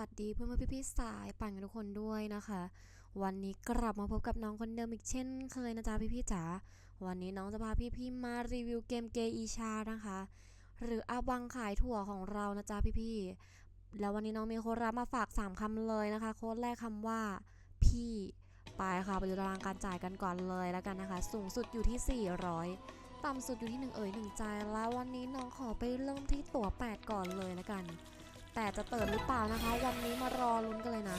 วัสดีเพื่อนเพื่อนพี่ๆสายปั่นกันทุกคนด้วยนะคะ วันนี้กลับมาพบกับน้องคนเดิมอีกเช่นเคยนะจ๊ะพี่ๆจ๋าวันนี้น้องจะพาพี่ๆมารีวิวเกมเกอีชานะคะ หรืออาบังขายถั่วของเรานะจ๊ะพี่ๆแล้ววันนี้น้องมีโค้ดรับมาฝาก 3คำเลยนะคะ โค้ดแรกคำว่า พี่ไปค่ะไปดูตารางการจ่ายกันก่อนเลยแล้วกันนะคะ สูงสุดอยู่ที่ 400 ต่ำสุดอยู่ที่ 1 เอ๋ย1ใจแล้ววันนี้น้องขอไปเริ่มที่ตั๋ว8ก่อนเลยแล้วกัน แต่จะเปิดหรือเปล่านะคะ วันนี้มารอลุ้นกันเลยนะ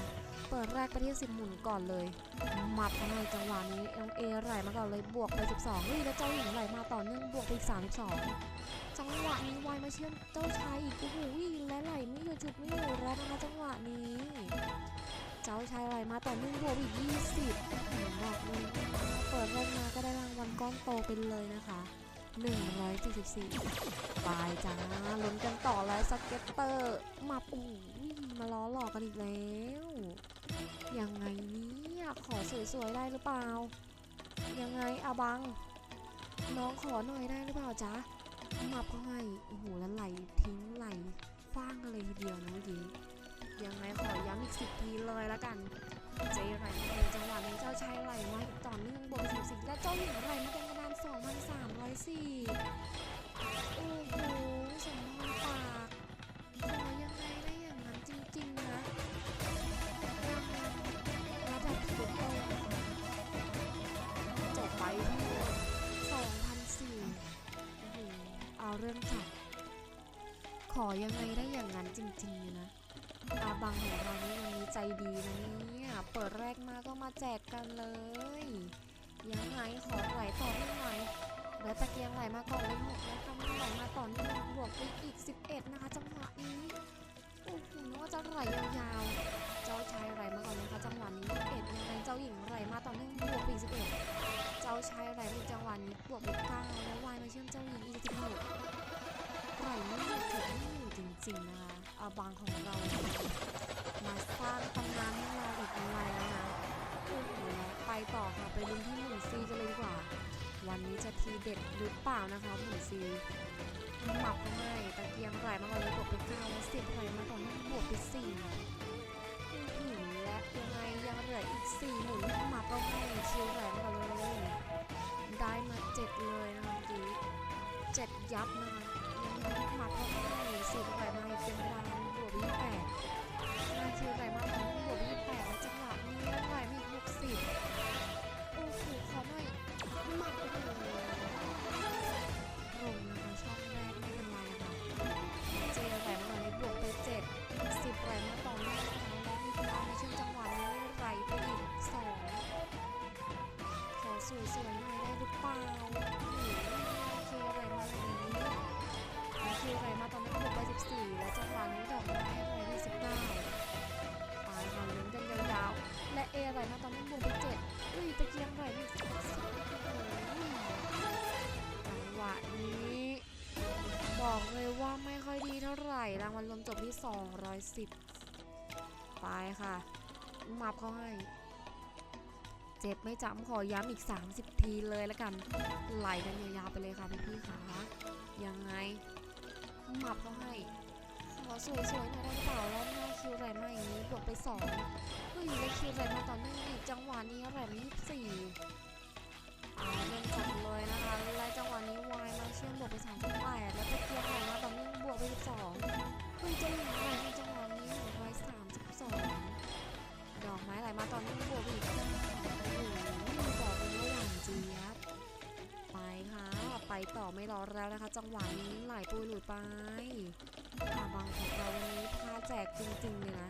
เปิดแรกไปที่10หมุนก่อนเลยมัดให้จังหวะนี้น้องเอไหลมาก่อนเลยบวกไป 12เฮ้ยแล้วเจ้าหญิงไหลมาต่อเนื่องบวกไปอีก32 จังหวะนี้ไวมาเชื่อมเจ้าชายอีกโอ้โหและไหลไม่หยุดจุดไม่อยู่แล้วนะคะจังหวะนี้ เจ้าชายไหลมาต่อเนื่องบวกอีก 20บอกเลยเปิดแรกมาก็ได้รางวัลก้อนโตไปเลยนะคะ 174ปลายจ้าลุ้นกันต่อแล้วสเก็ตเตอร์มาโอ้ยมาล้อหลอกกันอีกแล้ว ยังไงเนี่ยขอสวยๆได้หรือเปล่า ยังไงอาบัง น้องขอหน่อยได้หรือเปล่าจ๊ะมับเขาให้โอ้โหแล้วไหลทิ้งไหลคว้างกันเลยทีเดียวนะเมื่อกี้ยังไงขอย้ำอีกสิบทีเลยละกันเจไหลมาเองจังหวะนี้เจ้าชายไหลมาอีกต่อเนื่องบวกสิบสิบและเจ้าหญิงไหลมาเป็นกระดานสองพันสาม สี่โอ้โหสมพรปากขอยังไงได้อย่างนั้นจริงๆนะระดับสุดโต่งจบไปที่สองพันสี่โอ้โหเอาเรื่องจัดขอยังไงได้อย่างนั้นจริงๆนะอาบังของเรานี่วันนี้ใจดีนะเนี่ยเปิดแรกมาก็มาแจกกันเลย ยังไงขอไหลต่อให้หน่อย แล้วตะเกียงไหลมาก่อนเลยหกแล้วกำลังไหลมาต่อเนื่องบวกไปอีก 11 นะคะจังหวะนี้โอ้โหนึกว่าจะไหลยาวๆ เจ้าชายไหลมาก่อนนะคะจังหวะนี้11ยังไงเจ้าหญิงไหลมาต่อเนื่องบวกไปอีก11 เจ้าชายไหลมาจังหวะนี้บวกไป9แล้ววายมาเชื่อมเจ้าหญิงอีก16ไหลไม่หยุดไม่อยู่จริงๆนะคะอาบังของเรา เด็ดหรือเปล่านะคะหมุนซีหมับเขาให้ตะเกียงไหลมาก่อนเลยบวกไปเก้าแล้วสิบไหลมาก่อนให้บวกไปสี่อื้อหือและยังไงยังเหลืออีกสี่หมุนหมับเราให้คิวไหลมาก่อนเลยได้มาเจ็ดเลยนะคะเมื่อกี้เจ็ดยับนะคะยังไงหมับเขาให้สิบไหลมาอีกเป็นเวลาบวกไปยี่แปดนาทีไหลมาตอนบวกยี่แปดแล้วจังหวะนี้ไหลมาอีกหกสิบ 210 ไปค่ะ มับเขาให้ เจ็บไม่จำขอย้ำอีก 30 ทีเลยแล้วกัน ไหลกันยาวๆไปเลยค่ะพี่ๆค่ะยังไง มับเขาให้ ขอสวยๆหน่อยได้หรือเปล่าแล้วหน้าคิวไหลมาอย่างนี้บวกไปสองเฮ้ยแล้วคิวไหลมาต่อเนื่องอีกจังหวะนี้ไหลมายี่สิบสี่เอาเริ่มจัดเลยนะคะและจังหวะนี้วายมาเชื่อมบวกไปสามสิบแปดแล้วตะเกียงไหลมาต่อเนื่องบวกไปสิบสอง เฮ้ยเจะหญิงไหนจังหวะนี้หนึ่งร้อยสามสิบสองดอกไม้ไหลมาตอเนื่องบวกไปอีกเก้าโอ้โหบอกเลยว่าหวานเจี๊ยบไปค่ะ ไปต่อไม่รอแล้วนะคะ จังหวะนี้ไหลปุยหลุดไปอาบังของเราวันนี้พาแจกจริงๆเลยนะ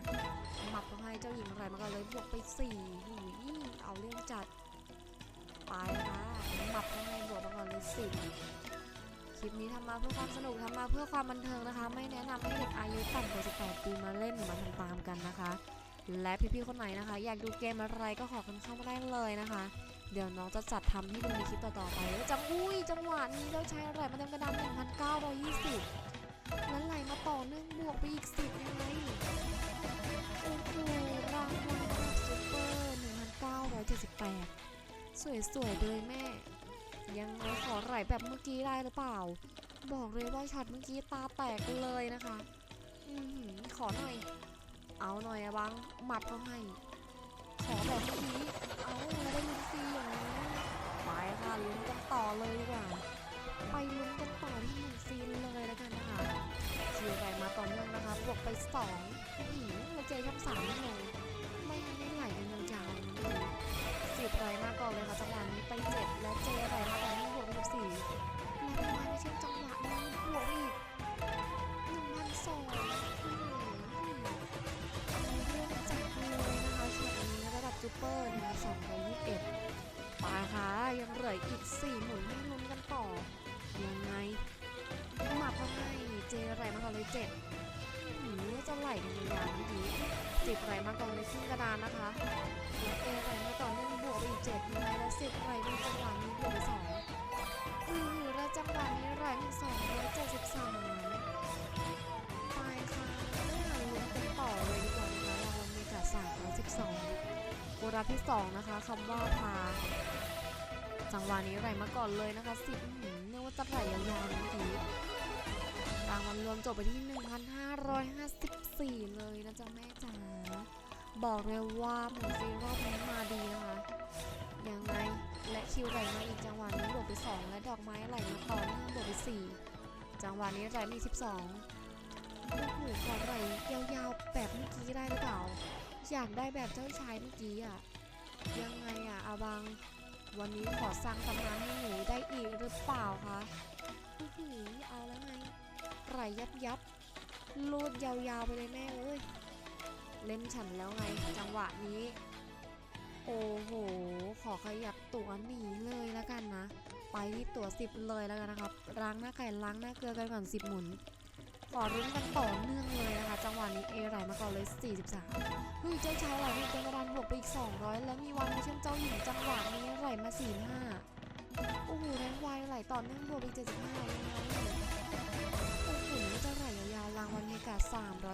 หมับก็ให้เจ้าหญิงอะไรมากันเลยบวกไป4หูยเอาเรื่องจัด ไปค่ะหมับก็ให้บวกมาก่อนเลย10 ลิปนี้ทำมาเพื่อความสนุกทำมาเพื่อความบันเทิงนะคะ ไม่แนะนำให้เด็กอายุต่ำกว่า 18 ปีมาเล่นหรือมาทำตามกันนะคะ และพี่ๆคนไหนนะคะ อยากดูเกมอะไรก็ขอกันเข้ามาได้เลยนะคะ เดี๋ยวน้องจะจัดทำให้ดูในคลิปต่อๆไปแล้วจังอุ้ยจังหวะนี้เราใช้อะไรมาเต็มกระดาน1,920แล้วไหลมาต่อเนื่องบวกไปอีกสิบยังไงโอ้โหรางวัลระดับซุปเปอร์1,978สวยๆเลยแม่ ยังขอไหลแบบเมื่อกี้ได้หรือเปล่า บอกเลยว่าช็อตเมื่อกี้ตาแตกเลยนะคะอือหือขอหน่อย เอาหน่อยอะบังหมัดเขาให้ ขอแบบเมื่อกี้เอาแล้วได้ลุ้นฟรีอย่างนี้ไปค่ะลุ้นกันต่อเลยดีกว่าไปลุ้นกันต่อที่หนึ่งซีนเลยแล้วกันนะคะคิวแรงมาต่อเนื่องนะคะบวกไปสองอือหือแล้วเจช่องสามไม่ลงไม่งั้ไม่ไหลกันยาวๆเลย เป็นมาในช่วงจังหวะนี้บวกอีกหนึ่งพันสองอื้อหือเอาเรื่องจัดเลยนะคะช็อตนี้ระดับจูเปอร์นึ่งสองร้อยยี่สิบเอ็ดไปค่ะยังเหลืออีก4หมุนให้ลุ้นกันต่อ ยังไงมาเพราให้เจไรมาก่อนเลยเจ็ดหืมจะไหลกันยาวๆเมื่อกี้สิบไรมาก่อนเลยขึ้นกระดานนะคะแล้วเอไรมาต่อเนื่องบวกไปอีกเจ็ดยังไงแล้วสิบไรมีจังหวะนี้บวกไปสองอือ จังหวะนี้ไรมีสองร้อยเจ็ดสิบสามไปค่ะลุ้นกันต่อเลยดีกว่านะคะรางวัลเมกาสามร้อยสิบสองโบราที่สองนะคะคำว่าพาจังหวะนี้ไหลมาก่อนเลยนะคะสิเนื่อว่าจะไหลยาวๆเมื่อกี้รางวัลรวมจบไปที่ 1,554 เลยนะจ๊ะแม่จ๋าบอกเลยว่าหมุนฟรีรอบนี้มาดีนะคะยังไง และคิวไหลมาอีกจังหวะนี้บวกไป2และดอกไม้ไหลมาต่อเนื่องบวกไป4จังหวะนี้ไหลมาอีก12โอ้โหขอไหลยาวๆแบบเมื่อกี้ได้หรือเปล่า อยากได้แบบเจ้าชายเมื่อกี้อะยังไงอะอาบัง วันนี้ขอสร้างตำนานให้หนูได้อีกหรือเปล่าคะหือเอาแล้วไงไหลยับยับลูดยาวๆไปเลยแม่เอ้ยเล่นฉันแล้วไงจังหวะนี้ โอ้โห ขอขยับตัวหนีเลยแล้วกันนะ ไปที่ตัวสิบเลยแล้วกันนะครับล้างหน้าไก่ล้างหน้าเกลือกันก่อนสิบหมุน ขอรุ้นกันต่อเนื่องเลยนะคะ จังหวะนี้เอไหลมาก่อนเลย 43เฮ้ยเจ้าชายไหลมาเป็นกระดานบวกไปอีก 200 แล้วมีวันมาเชื่อมเจ้าหญิงจังหวะนี้ไหลมา 45 โอ้โหแรงวายไหลต่อเนื่องบวกไป75ยังไงโอ้โหจะไหลยาวๆรางวัลเมกา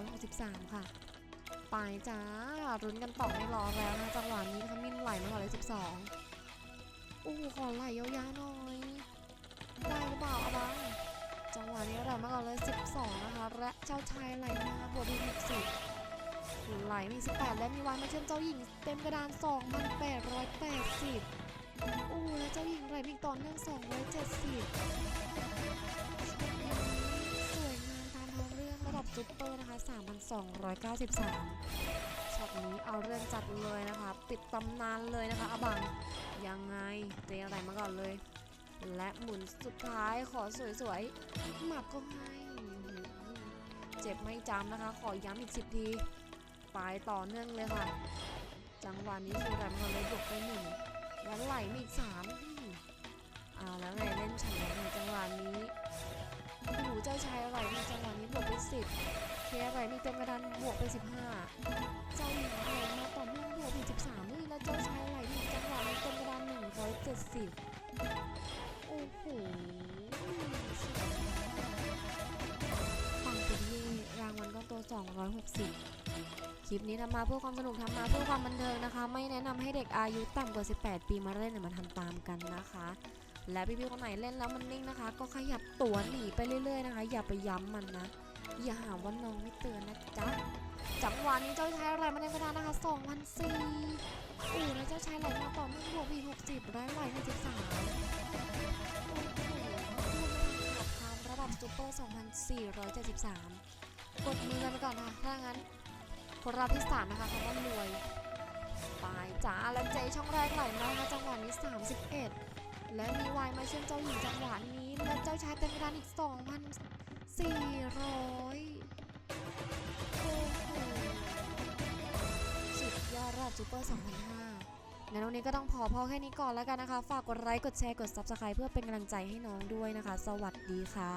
363 ค่ะ ไปจ้ารุ้นกันต่อไม่รอแล้วนะจังหวะนี้นะคะมินไหลมาก่อนเลย12โอ้โหขอไหลยาวๆหน่อยได้หรือเปล่าอาบังจังหวะนี้ไหลมาก่อนเลย 12 นะคะ และเจ้าชายไหลมาบวกไปอีก60ไหลมาอีก18 และมีวันมาเชื่อมเจ้าหญิงเต็มกระดาน2,880โอ้โหแล้เจ้าหญิงไหลมาอีกต่อเนื่อง270 ซุปเปอร์นะคะ 3,293ช็อตนี้เอาเรื่องจัดเลยนะคะ ปิดตำนานเลยนะคะอาบัง ยังไงเจอะไรมาก่อนเลย และหมุนสุดท้ายขอสวยๆ หมับก็ให้เจ็บไม่จำนะคะ ขอย้ำอีก 10 ทีไปต่อเนื่องเลยค่ะ จังหวะนี้คือแรมกันเลยบวกไปหนึ่งแล้วไหลมาอีกสามอื้อเอาแล้วไงเล่นฉันแล้วไงจังหวะนี้ โอ้โหจ้าชายไหลในจังหวะนี้บวกไปสิบเคไหลมีเต็มกระดานบวกไปสิบห้าเจ้าหญิงไหลมาต่อเนื่องบวกไปสิบสามนี่แล้วเจ้าชายไหลมีจังหวะนี้เต็มกระดานหนึ่งร้อยเจ็ดสิบโอ้โหฟังเป็นเย่รางวัลก็ตัว260คลิปนี้ทำมาเพื่อความสนุกทำมาเพื่อความบันเทิงนะคะ ไม่แนะนำให้เด็กอายุต่ำกว่า 18 ปีมาเล่นหรือมาทำตามกันนะคะ และพี่ๆคนไหนเล่นแล้วมันนิ่งนะคะ ก็ขยับตัวหนีไปเรื่อยๆนะคะ อย่าไปย้ำมันนะ อย่าหาว่าน้องไม่เตือนนะจ๊ะ จังหวะนี้เจ้าชายอะไรมาในกระดานนะคะ2,004อู้แล้วเจ้าชายไหลมาต่อเนื่องบวกอีหก60ได้ไหลใน13โอ้โหพูดไม่ทันขาดคำระดับซูเปอร์2,473กดมือกันไปก่อนค่ะถ้างั้นคนรับที่สามนะคะคำว่ารวยปลายจ้าและเจช่องแรกไหลมาจังหวะนี้31 และมีวายมาเชื่อมเจ้าหญิงจังหวะนี้และเจ้าชายเต็มกระดานอีก 2,400 โอ้โหสุดยอดระดับซูเปอร์2,500งั้นวันนี้ก็ต้องพอพอแค่นี้ก่อนแล้วกันนะคะ ฝากกดไลค์ กดแชร์ กด Subscribe เพื่อเป็นกำลังใจให้น้องด้วยนะคะ สวัสดีค่ะ